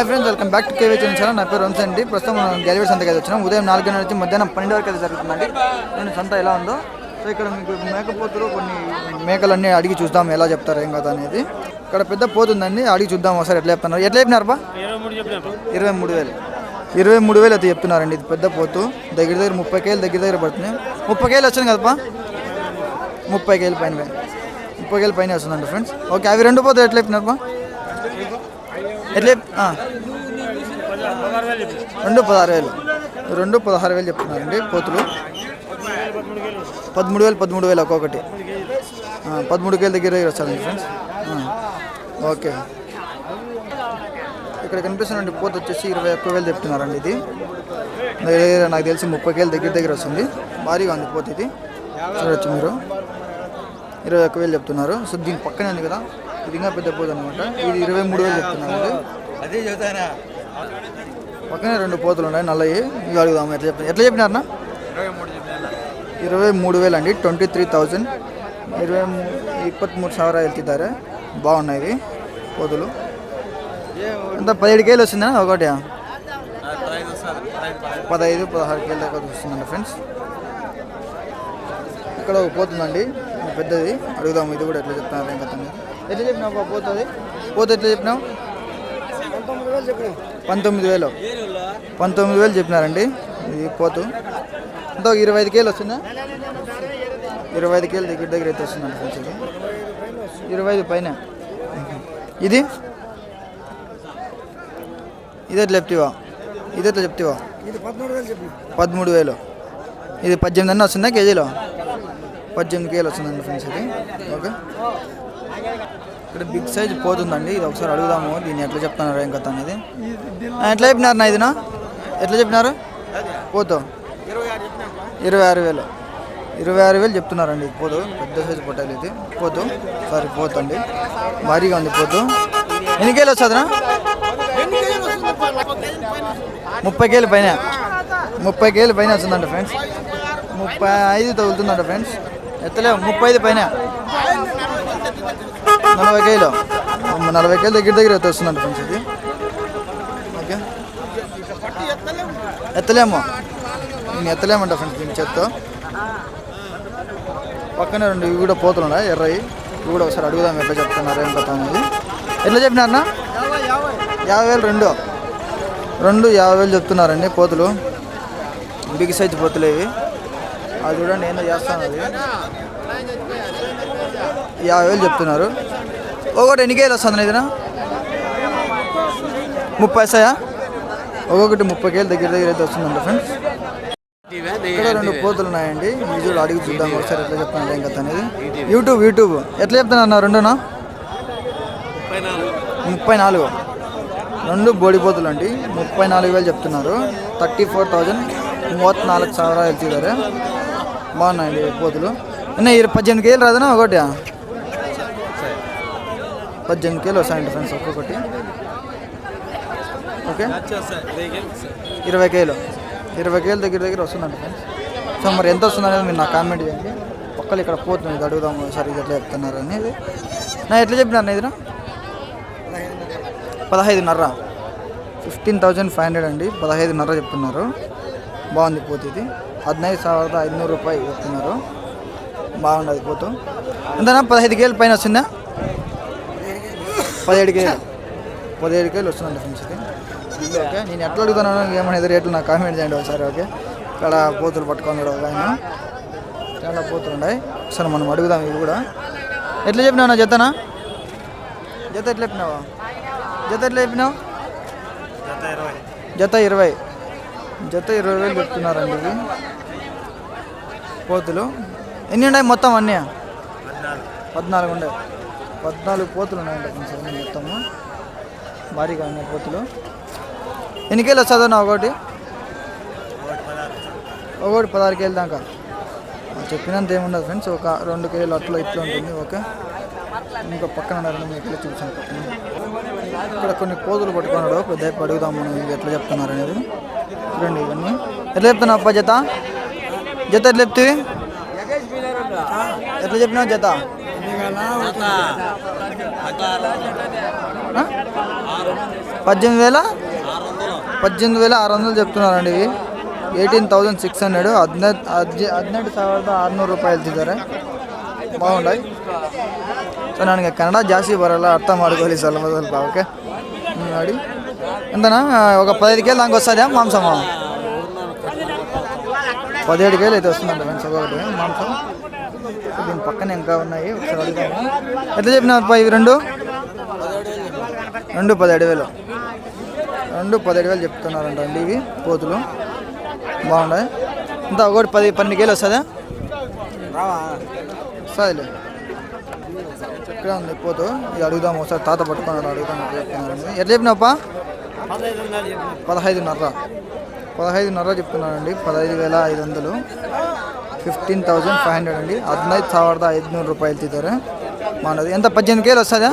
Hi friends welcome back to KV channel నా పేరు వంశీ అండి. ప్రస్తుతం మనం గ్యాలరీ సంతకి అయితే వచ్చినాం. ఉదయం నాలుగు గంటల నుంచి మధ్యాహ్నం పన్నెండు వరకు అయితే జరుగుతుందండి. నేను సంత ఎలా ఉందో సో ఇక్కడ మీకు మేకపోతులు కొన్ని మేకలన్నీ అడిగి చూద్దాం ఎలా చెప్తారు ఏం కదా అనేది. ఇక్కడ పెద్ద పోతుందండి అడిగి చూద్దాం ఒకసారి ఎట్లా చెప్తున్నారు. ఎట్లా చెప్పినారు బా ఇరవై మూడు వేలు. ఇరవై మూడు వేలు అయితే చెప్తున్నారండి. ఇది పెద్ద పోతు. దగ్గర దగ్గర ముప్పై కేలు దగ్గర దగ్గర పడుతుంది ముప్పై కేలు వచ్చింది కదపా ముప్పై కేలు పైన ముప్పై కేలు పైన వస్తుందండి ఫ్రెండ్స్. ఓకే అవి రెండు పోతే ఎట్లా చెప్పినారు బా ఎట్లా? రెండు పదహారు వేలు. రెండు పదహారు వేలు చెప్తున్నారండి పోతులు పదమూడు వేలు పదమూడు వేలు ఒక్కొక్కటి. పదమూడు వేల దగ్గర దగ్గర వస్తారండి ఫ్రెండ్స్. ఓకే. ఇక్కడ కనిపిస్తున్న పోత వచ్చేసి ఇరవై ఒక్క వేలు చెప్తున్నారండి ఇది. నాకు తెలిసి ముప్పై వేలు దగ్గర దగ్గర వస్తుంది. భారీగా ఉంది పోత ఇది. చూడొచ్చు మీరు. ఇరవై ఒక్క వేలు చెప్తున్నారు. సో దీని పక్కనే ఉంది కదా ఇది ఇంకా పెద్ద పోదు అనమాట ఇది ఇరవై మూడు వేలు చెప్తున్నారు అదే పక్కనే రెండు పోతులు ఉన్నాయి నల్లయి. ఇవి అడుగుదాము ఎట్లా చెప్తాను ఎట్లా చెప్పినారనా ఇరవై మూడు వేలు అండి ట్వంటీ త్రీ థౌజండ్ ఇరవై ఇప్పత్మూడు ಸಾವಿರ ಹೇಳ್ತಿದ್ದಾರೆ బాగున్నాయి పోతులు. అంత పదిహేడు కేలు వస్తుందా? ఒకటి పదహైదు పదహారు కేలు దాకా వస్తుందండి ఫ్రెండ్స్ ఇక్కడ పోతుందండి. పెద్దది. అడుగుదాం ఇది కూడా ఎట్లా చెప్తున్నారు అనేది. ఎట్లా చెప్పినావు బాబు? పోతుంది? పోతే ఎట్లా చెప్పినావు? పంతొమ్మిది వేలు పంతొమ్మిది వేలు చెప్పినారండి. ఇది పోతు. అంత ఇరవై ఐదు కేలు వస్తుందా? ఇరవై ఐదు కేలు దగ్గర దగ్గర అయితే వస్తుందండి ఇది. ఇరవై ఐదు పైన. ఇది? ఇది ఎట్లా చెప్తావా? ఇది ఎట్లా చెప్తావా? పదమూడు వేలు. ఇది పద్దెనిమిది అన్న వస్తుందా కేజీలో? పద్దెనిమిది కేలు వస్తుందండి ఫ్రెండ్స్ ఇది. ఓకే. ఇక్కడ బిగ్ సైజ్ పోతుందండి. ఇది ఒకసారి అడుగుదాము దీన్ని ఎట్లా చెప్తున్నారు ఏం కథ అనేది. ఎట్లా చెప్పినారు నా ఇదినా? ఎట్లా చెప్పినారు? పోతు. ఇరవై ఆరు వేలు. ఇరవై ఆరు వేలు చెప్తున్నారండి. ఇది పెద్ద సైజు పొట్టాలి ఇది. పోతు సారీ పోతండి. భారీగా ఉంది పోతు ఎన్ని కేలు వస్తుందినా ముప్పై కేలు పైన. ముప్పై కేలు పైన వస్తుందంట ఫ్రెండ్స్ ముప్పై ఐదు తగులుతుందంట ఫ్రెండ్స్ ఎత్తలేవు ముప్పై ఐదు పైన. నలభై కేలు నలభై కేలు దగ్గర దగ్గర అయితే ఫ్రెండ్స్ ఇది. ఓకే. ఎత్తలేము. నేను ఎత్తలేమంట ఫ్రెండ్స్ దీని చేత్తో. పక్కనే రెండు ఇవి కూడా పోతులు ఉన్నాయి ఎర్రవి ఇవి కూడా ఒకసారి అడుగుదాం ఎట్లా చెప్తున్నారు ఏం కథ అనేది. ఎట్లా చెప్పినారన్నా యాభై వేలు రెండు. రెండు యాభై వేలు చెప్తున్నారండి పోతులు. బిగ్ సైజ్ పోతులు ఇవి. అది చూడండి ఏందో చేస్తాను అది. యాభై వేలు చెప్తున్నారు. ఒకటి ఎన్ని కేలు వస్తుంది ఇదినా ముప్పై వస్తాయా? ఒక్కొక్కటి ముప్పై కేలు దగ్గర దగ్గర అయితే వస్తుందండి ఫ్రెండ్స్ ఇక్కడ రెండు పోతులు ఉన్నాయండి. మీరు అడిగి చూద్దాం ఒకసారి ఎట్లా చెప్తాను ఏం కథ అనేది. యూట్యూబ్ యూట్యూబ్ ఎట్లా చెప్తాను అన్న రెండునా? ముప్పై నాలుగు. రెండు బోడిపోతులు అండి. ముప్పై నాలుగు వేలు చెప్తున్నారు. థర్టీ ఫోర్ థౌజండ్ మూవత్ నాలుగు సవరాలు ಹೇಳ್ತಿದ್ದಾರೆ బాగున్నాయండి పోతులు. అన్న పద్దెనిమిది కేలు రాదనా ఒకటి? పద్దెనిమిది కేలు వస్తాయండి ఫ్రెండ్స్ ఒక్కొక్కటి. ఓకే? ఇరవై కేలు ఇరవై కేలు దగ్గర దగ్గర వస్తుందండి ఫ్రెండ్స్ సో మరి ఎంత వస్తుంది అనేది మీరు నాకు కామెంట్ చేయండి. పక్కలు ఇక్కడ పోతుంది ఇది అడుగుదాము సరే ఇది ఎట్లా చెప్తున్నారు అనేది. నా ఎట్లా చెప్పినారు ఇదినా పదహైదున్నర. ఫిఫ్టీన్ థౌజండ్ ఫైవ్ హండ్రెడ్ అండి. పదహైదున్నర చెప్తున్నారు. బాగుంది పోతుంది ಹದಿನೈದು సావిరద ಐದುನೂರು రూపాయలు చెప్తున్నారు బాగుండదు పోతు. ఎంతనా పదహైదు కేలు పైన వచ్చిందా పదిహేడు కేలు పదిహేడు కేలు వస్తుందండి ఫ్రెండ్స్కి ఇది. ఓకే నేను ఎట్లా అడుగుతున్నాను ఏమనేది రేట్లు నాకు కామెంట్ చేయండి ఒకసారి ఓకే? ఇక్కడ పోతులు పట్టుకొని ఒక ఆయన. చాలా పోతులు ఉన్నాయి. ఒకసారి మనం అడుగుదాం ఇవి కూడా. ఎట్లా చెప్పినావు నా జతనా? జత ఎట్లా చెప్పినావా? జత ఎట్లా చెప్పినావు? జత ఇరవై. జత ఇరవై వేలు చెప్తున్నారండి ఇవి పోతులు. ఎన్ని ఉన్నాయి మొత్తం అన్నీ? పద్నాలుగు పద్నాలుగు ఉన్నాయి పద్నాలుగు పోతులు ఉన్నాయండి కొంచెం మొత్తము. భారీగా ఉన్నాయి పోతులు. ఎన్ని కేలు వస్తుందో ఒకటి? ఒకటి పదహారు కేలు దాకా. చెప్పినంత ఏముండదు ఫ్రెండ్స్. ఒక రెండు కేలు అట్లా ఇట్లా ఉంటుంది ఓకే? ఇంకా పక్కన ఉన్నారని మీకు ఎట్లా చూసాను పక్కన ఇక్కడ కొన్ని పోతులు పట్టుకున్నాడు. పెద్ద అడుగుదాం మనం ఎట్లా చెప్తున్నారు అనేది. చూడండి ఇవన్నీ ఎట్లా చెప్తున్నావు అప్ప జత జత ఎట్లా చెప్తివి ఎట్లా చెప్పినావు జత జత జత ఆ? ఆరు పద్దెనిమిది వేల పద్దెనిమిది వేల ఆరు వందలు చెప్తున్నారండి ఇవి ಏಯ್ಟೀನ್ ತೌಸಂಡ್ ಸಿಕ್ಸ್ ಹಂಡ್ರೆಡು ಹದಿನೆಂಟು ಹದ್ನೆ ಹದಿನೆಂಟು ಸಾವಿರದ ಆರುನೂರು ರೂಪಾಯಿ ಹೇಳ್ತಿದ್ದಾರೆ ಬಾಗುಂಡಾಯಿ ಸೊ ನನಗೆ ಕನ್ನಡ ಜಾಸ್ತಿ ಬರಲ್ಲ ಅರ್ಥ ಮಾಡ್ಕೊಳ್ಳಿ ಸ್ವಲ್ಪ ಸ್ವಲ್ಪ ಓಕೆ ಹ್ಮ್, ನೋಡಿ ఎంతనా ఒక పదిహేను కేలు దానికి వస్తుందా? మాంసమా? పదిహేడు కేలు అయితే వస్తుందంట ఫ్రెండ్స్ ఒకటి. మాంసం. దీని పక్కన ఇంకా ఉన్నాయి ఒకసారి అడుగుదాము ఎట్లా చెప్పినారు ఇవి రెండు? రెండు పదిహేడు వేలు రెండు పదిహేడు వేలు చెప్తున్నారంట అండి ఇవి పోతులు. బాగున్నాయి. ఇంత ఒకటి పది పన్నెండు కేలు వస్తుందా వస్తుందిలే. ఇక్కడ ఉంది పోతు. ఇది అడుగుదాం ఒకసారి తాత పట్టుకున్నాడు అడుగుదాం ఎట్లా చెప్పినావప్పా పదహైదున్నర పదహైదున్నర చెప్తున్నానండి పదహైదు వేల ఐదు వందలు ఫిఫ్టీన్ థౌజండ్ ఫైవ్ హండ్రెడ్ అండి ಹದಿನೈದು ಸಾವಿರದ ಐದುನೂರು ರೂಪಾಯಿ ಹೇಳ್ತಿದ್ದಾರೆ మనది ఎంత పద్దెనిమిది కేలు వస్తుందా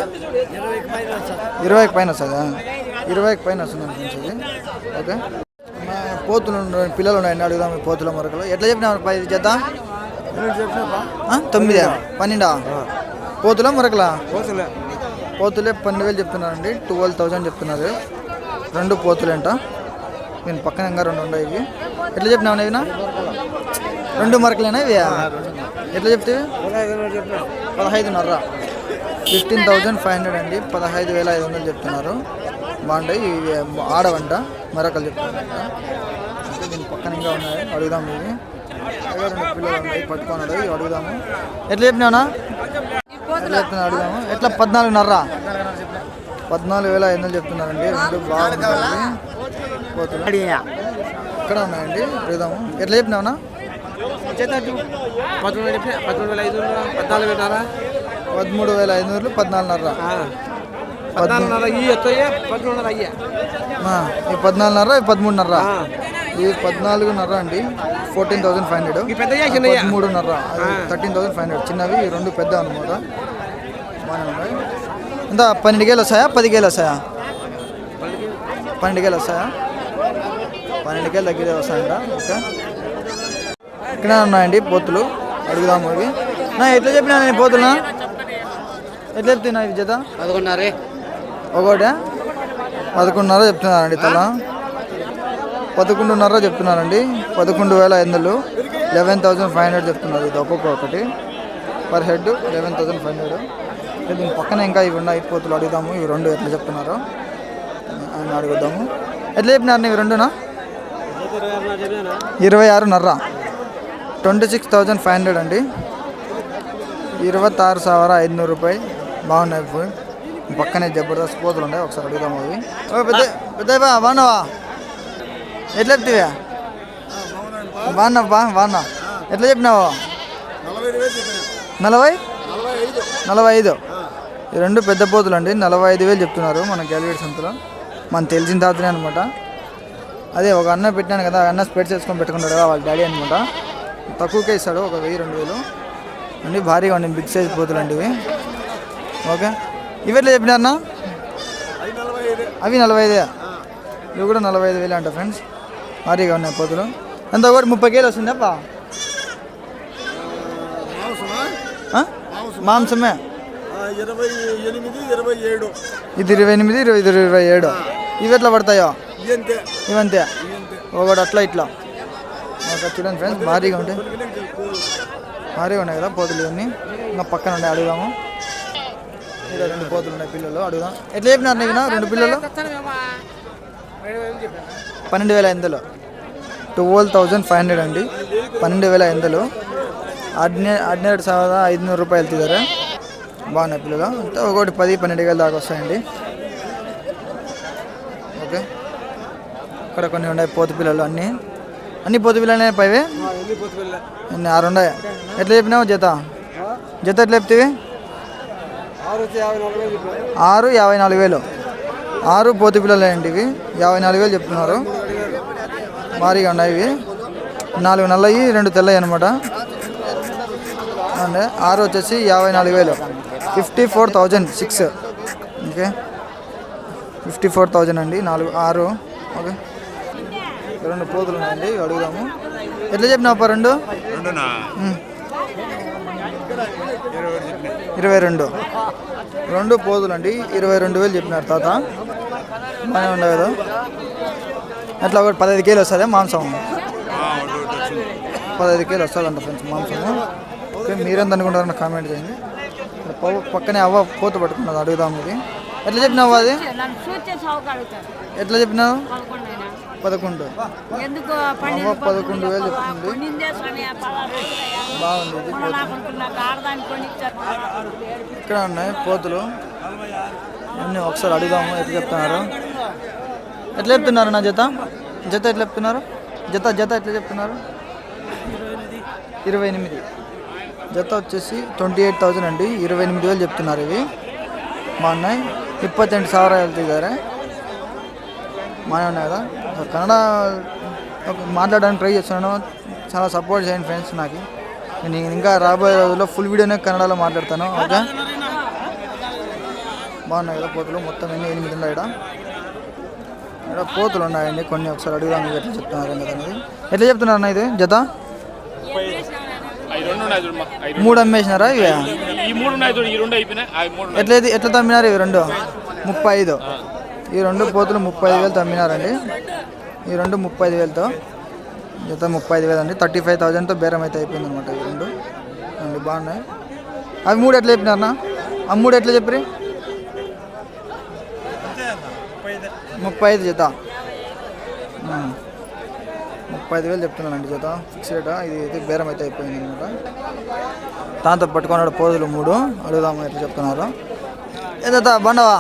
ఇరవైకి పైన వస్తుందా ఇరవైకి పైన వస్తుంది అనిపించింది ఓకే మా పోతులు ఉన్నాయి, పిల్లలు ఉన్నాయండి అడుగుదాం ఈ పోతుల మరకలు ఎట్లా చెప్పినారు పది జత ఆ, తొమ్మిదా పన్నెండా పోతుల మరకలా పోతులే పన్నెండు వేలు చెప్తున్నారండి ట్వెల్వ్ థౌజండ్ చెప్తున్నారు రెండు పోతులేంట. నేను పక్కన ఇంకా రెండు ఉన్నాయి ఇవి. ఎట్లా చెప్పినావు ఇవినా రెండు మరకలేనా ఇవి? ఎట్లా చెప్తే పదహైదున్నర. ఫిఫ్టీన్ థౌజండ్ ఫైవ్ హండ్రెడ్ అండి. పదహైదు వేల ఐదు వందలు చెప్తున్నారు. బాగుంటాయి. ఇవి ఆడవంట. మరకలు చెప్తున్నారంట. దీని పక్కన ఇంకా ఉన్నాయి. అడుగుదాం ఇవి. రెండు పిల్లలు ఉన్నాయి. పట్టుకున్నాడు ఇవి అడుగుదాము. ఎట్లా చెప్పినావునా ఎట్లా చెప్తున్నా? అడుగుదాము. ఎట్లా? పద్నాలుగున్నర. పద్నాలుగు వేల ఐదు వందలు చెప్తున్నారండి. రెండు పోతులు ఇక్కడ ఉన్నాయండి. అడుగుదాము ఎట్లా చెప్పినావునా? పదమూడు వేల ఐదు వందలు పద్నాలుగున్నర. పద్నాలుగున్నర ఈ పద్నాలుగున్నర ఈ పదమూడున్నర. ఈ పద్నాలుగున్నర అండి. Fourteen thousand five hundred? పదమూడున్నర. Thirteen thousand five hundred. చిన్నవి రెండు పెద్ద అనమాట. బాగానే ఉన్నాయి. ఎంత పన్నెండు గేలు వస్తాయా? పది గేలు వస్తాయా? పన్నెండు గేలు వస్తాయా? పన్నెండు గేలు దగ్గరే వస్తాయంట. ఓకే. ఇక్కడ ఉన్నాయండి పోతులు. అడుగుదాము ఇవి నా ఎట్లా చెప్పినా నేను పోతున్నా ఎట్లా చెప్తున్నా ఇవి జత పదకొండున్నరే. ఒకటే. పదకొండున్నర చెప్తున్నారండి తల. పదకొండున్నర చెప్తున్నారండి. పదకొండు వేల ఐదు వందలు. లెవెన్ థౌసండ్ ఫైవ్ హండ్రెడ్ చెప్తున్నారు. ఇది ఒక్కొక్క ఒకటి. Per head eleven thousand five hundred దీని పక్కన ఇంకా ఇవి ఉన్నాయి పోతులు అడుగుదాము. ఇవి రెండు ఎట్లా చెప్తున్నారు? అని అడుగుదాము. ఎట్లా చెప్పినారు ఇవి రెండునా? ఇరవై ఆరున్నర twenty six thousand five hundred అండి. ఇరవై ఆరు సవర ఐదునూరు రూపాయి. బాగున్నాయి పక్కనే జబర్దస్త్ పోతులు ఉన్నాయి. ఒకసారి అడుగుదాము అవి. పెద్ద పెద్దవా బాగున్నావా? ఎట్లా చెప్తివా? బాగున్నావా? బాగున్నా. ఎట్లా చెప్పినావా? నలభై నలభై ఐదు? ఈ రెండు పెద్ద పోతులు అండి నలభై ఐదు వేలు చెప్తున్నారు మన గ్యాలరీ సంతలో. మనకు తెలిసిన తాతనే అనమాట అదే ఒక అన్న పెట్టాను కదా అన్న స్పెట్స్ వేసుకొని పెట్టుకుంటాడు కదా వాళ్ళ డాడీ అనమాట తక్కువకే ఇస్తాడు ఒక వెయ్యి రెండు వేలు. అన్నీ భారీగా ఉండి బిగ్ సైజ్ పోతులు అండి ఇవి ఓకే. ఇవి ఎట్లా చెప్పినారన్నా అవి నలభై ఐదే. ఇవి కూడా నలభై ఐదు వేలు అంట ఫ్రెండ్స్. భారీగా ఉన్నాయి పోతులు. ఎంత ఒకటి ముప్పై కేలు వస్తుందప్పా ఆ? మాంసమే. ఇది ఇరవై ఎనిమిది ఇరవై ఇరవై ఇరవై ఏడు. ఇవి ఎట్లా పడతాయో? ఇవంతే. ఇవంతే. ఒకటి అట్లా ఇట్లా. చూడండి ఫ్రెండ్స్ భారీగా ఉంటాయి. భారీగా ఉన్నాయి కదా పోతులు ఇవన్నీ. ఇంకా పక్కన ఉండే అడుగుదాము. ఇలా రెండు పోతులు ఉన్నాయి పిల్లలు అడుగుదాం. ఎట్లా చెప్పినారు నీకు రెండు పిల్లలు? పన్నెండు వేల ఎనిమిదిలో ట్వెల్వ్ థౌజండ్ ఫైవ్ హండ్రెడ్ అండి. పన్నెండు వేల ఎనిమిదిలో ಹದಿನೇ సార్ ఐదు నూరు రూపాయలు ಹೇಳ್ತಿದ್ದಾರೆ బాగున్నాయి పిల్లలు. అంటే ఒకటి పది పన్నెండు వేల దాకా వస్తాయండి. ఓకే. ఇక్కడ కొన్ని ఉన్నాయి పోతు పిల్లలు అన్నీ. అన్ని పోతు పిల్లలే పైవే అన్ని ఆరు ఉన్నాయి. ఎట్లా చెప్పినావు జత? జత ఎట్లా చెప్తివి ఆరు యాభై నాలుగు వేలు. ఆరు పోతు పిల్లలు అండి ఇవి. యాభై నాలుగు వేలు చెప్తున్నారు. భారీగా ఉన్నాయి ఇవి. నాలుగు నల్లవి రెండు తెల్లవి అనమాట అండి ఆరు వచ్చేసి యాభై నాలుగు వేలు. Fifty four thousand six okay. Fifty four thousand అండి నాలుగు ఆరు. ఓకే. రెండు పోతులు ఉన్నాయండి అడుగుదాము. ఎట్లా చెప్పినావు రెండు. ఇరవై రెండు. రెండు పోదులు అండి ఇరవై రెండు వేలు చెప్పినారు తాత. బాగానే ఉండవు కదా అట్లా ఒకటి పదహైదు కేలు వస్తుంది మాంసం? పదహైదు కేలు వస్తుందంట ఫ్రెండ్స్ మాంసము. ఓకే మీరెంత అనుకుంటారని కామెంట్ చేయండి. పక్కనే అవ్వ పోత పట్టుకున్నది అడుగుదాం ఇది. ఎట్లా చెప్పినావు అది? ఎట్లా చెప్పినావు? పదకొండు. అవ్వ పదకొండు వేలు చెప్తుంది. బాగుంది ఇక్కడ ఉన్నాయి పోతులు. అన్నీ ఒకసారి అడుగుదాము ఎట్లా చెప్తున్నారు? ఎట్లా చెప్తున్నారు నా జత? జత ఎట్లా చెప్తున్నారు? జత జత ఎట్లా చెప్తున్నారు? ఇరవై ఎనిమిది. జత వచ్చేసి ట్వంటీ ఎయిట్ థౌజండ్ అండి. ఇరవై ఎనిమిది వేలు చెప్తున్నారు ఇవి. మా అన్నయ్య ಇಪ್ಪತ್ತೆಂಟು ಸಾವಿರ మా ఉన్నాయి కదా. కన్నడ మాట్లాడడానికి ట్రై చేస్తున్నాను. చాలా సపోర్ట్ చేయండి ఫ్రెండ్స్ నాకు. నేను ఇంకా రాబోయే రోజుల్లో ఫుల్ వీడియోనే కన్నడలో మాట్లాడతాను. ఓకే? బాగున్నాయి కదా పోతులు మొత్తం ఎన్ని? ఎనిమిది ఉన్నాయి ఇక్కడ. పోతులు ఉన్నాయండి. కొన్ని ఒకసారి అడుగుదాం. ఎట్లా చెప్తున్నారు అనేది. ఎట్లా చెప్తున్నారు అన్న ఇది? జత? మూడు అమ్మేసినారా ఇవి? ఈ మూడు ఉన్నాయి చూడు ఈ రెండు అయిపోయినాయి. అవి మూడు ఉన్నాయి. ఎట్లా ఎట్లా తమ్మినారు ఇవి రెండు? ముప్పై ఐదు ఈ రెండు పోతులు ముప్పై ఐదు వేలు తమ్మినారండి. ఈ రెండు ముప్పై ఐదు వేలతో. జత ముప్పై ఐదు వేలు అండి థర్టీ ఫైవ్ థౌజండ్తో బేరం అయితే అయిపోయింది అనమాట ఈ రెండు. అండి బాగున్నాయి. అవి మూడు ఎట్లా చెప్పినారన్నా? ఆ మూడు ఎట్లా చెప్పి ముప్పై ఐదు జత ముప్పై వేలు చెప్తున్నానండి జత ఫిక్స్ రేటా ఇది అయితే బేరం అయితే అయిపోయింది అనమాట. దాంతో పట్టుకున్నాడు పోతులు మూడు. అడుగుదాము ఎట్లా చెప్తున్నారు. ఏదైతే బండవా?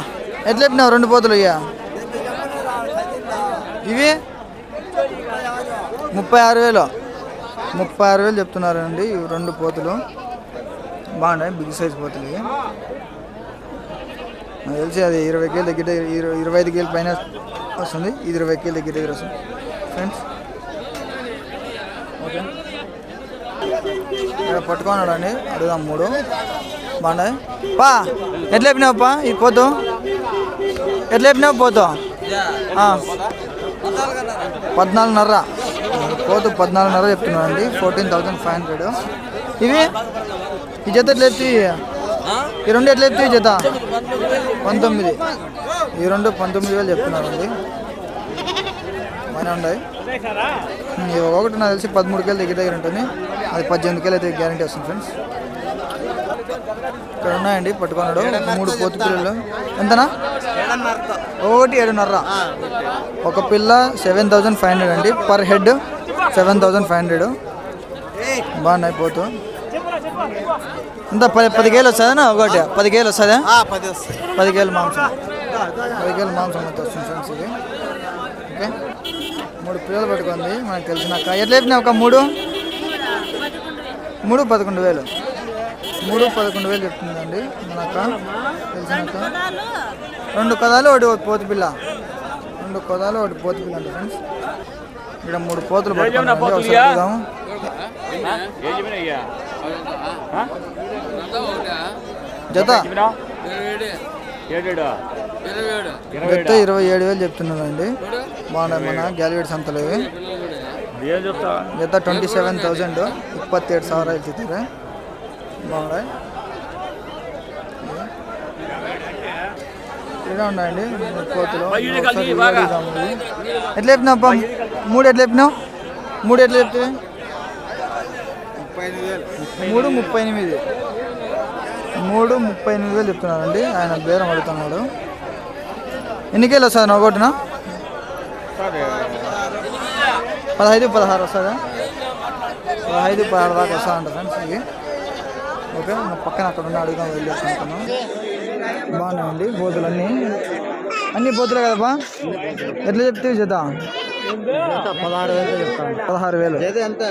ఎట్లా చెప్పినావు? రెండు పోతులు ఇయ్యా. ఇవి? ముప్పై ఆరు వేలు. ముప్పై ఆరు వేలు చెప్తున్నారండి. ఇవి రెండు పోతులు. బాగున్నాయి బిగ్ సైజ్ పోతులు ఇవి. నాకు తెలిసి అది ఇరవై కేలు దగ్గర దగ్గర ఇరవై ఇరవై ఐదు కేలు పైన వస్తుంది. ఇది ఇరవై కేలు దగ్గర దగ్గర వస్తుంది. ఫ్రెండ్స్ పట్టుకున్నాడు అండి అడుగుదాం మూడు. బాగున్నాయి పా. ఎట్లా చెప్పినావు పా? ఈ పోతు. ఎట్లా చెప్పినావు పోతు? పద్నాలుగున్నర. పోతు పద్నాలుగున్నర చెప్తున్నాను అండి ఫోర్టీన్ థౌసండ్ ఫైవ్ హండ్రెడ్. ఇవి? ఈ జత ఎట్లా ఎత్తి ఈ రెండు ఎట్లా ఎత్తి ఈ జత? పంతొమ్మిది. ఈ రెండు పంతొమ్మిది వేలు చెప్తున్నారండి బాగానే ఉన్నాయి. ఒకటి నాకు తెలిసి పదమూడు కేలు దగ్గర దగ్గర ఉంటుంది. అది పద్దెనిమిది కేలు అయితే గ్యారంటీ వస్తుంది ఫ్రెండ్స్ ఇక్కడ ఉన్నాయండి పట్టుకున్నాడు మూడు పోతు పిల్లలు ఎంతనా? ఒకటి ఏడున్నర. ఒక పిల్ల సెవెన్ థౌజండ్ ఫైవ్ హండ్రెడ్ అండి. Per head seven thousand five hundred. బాగున్నాయి పోతు. ఎంత పది పది కేలు వస్తుందా ఒకటి? పది కేలు వస్తుందా? పది వస్తాయి. పది కేలు మాంసం. పది కేలు మాంసం అయితే వస్తుంది ఫ్రెండ్స్ ఇది. మూడు పిల్లలు పట్టుకుంది మనకు తెలిసినాక ఎట్లా చెప్పినా ఒక మూడు? మూడు పదకొండు వేలు. మూడు పదకొండు వేలు చెప్తుందండి మనక తెలిసినాక రెండు కదాలు ఒకటి పోతు పిల్ల. రెండు కదాలు ఒకటి పోతు పిల్ల అండి ఫ్రెండ్స్. ఇక్కడ మూడు పోతులు? ఆ? జత చెప్పినా? ఏడేడా? ఇరవై జత ఇరవై ఏడు వేలు చెప్తున్నారండి బాగున్నాయి మన గ్యాలివేట్ సంతలు ఇవి ఏం చెప్తా ಜೊತೆ ಟ್ವೆಂಟಿ ಸೆವೆನ್ ತೌಸಂಡು ಇಪ್ಪತ್ತೆರಡು ಸಾವಿರ ಹೇಳ್ತಿದ್ದಾರೆ బాగున్నాయి ఇలా ఉన్నాయండి కోతులు ఒకసారి వీడియో తీద్దాము ఇది. ఎట్లా చెప్పినావు అప్ప? మూడు ఎట్లా చెప్పినావు మూడు ఎట్లా చెప్తే మూడు ముప్పై ఎనిమిది మూడు ముప్పై ఎనిమిది వేలు చెప్తున్నారండి ఆయన బేరం అడుగుతున్నాడు ఎన్ని కేలు వస్తుంది ఒకటినా పదహైదు పదహారు వస్తుందా? పదహైదు పదహారు దాకా వస్తుందంట ఫ్రెండ్స్ ఇది. ఓకే పక్కన అక్కడ ఉన్న అడుగుదాం వెళ్ళేసి అనుకున్నాం బాగున్నాయండి బోతులు అన్నీ అన్ని బోతులే కదబ్బా? ఎట్లా చెప్తే జత? పదహారు వేలు చెప్తాను. పదహారు వేలు. ఎంత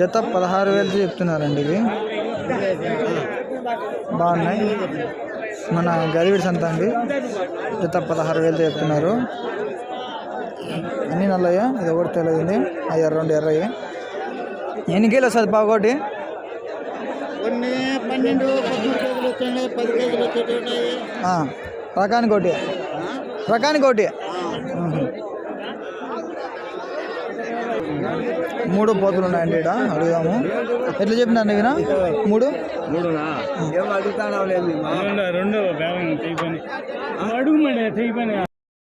జత పదహారు వేలు చెప్తున్నారండి ఇవి బాగున్నాయి. మన గరివిడ్స్ అంతా అండి. జత పదహారు వేలతో చెప్తున్నారు. అన్నీ నల్లయ్య? ఇది ఒకటి తెలియదు అవి రెండు ఎర్రయ్యి. ఎన్ని కేలు వస్తుంది బాగోటి కొన్ని పన్నెండు పది కేజీలు రకానికి ఒకటి రకానికి ఒకటి. మూడు పోతులు ఉన్నాయండి ఇక్కడ అడుగుదాము. ఎట్లా చెప్పినారు ఇవినా మూడు? మూడునా? ఏం అడుగుతాను రెండు రెండు బేరం తెగిపోయి అడుగు మరి తెగిపోయి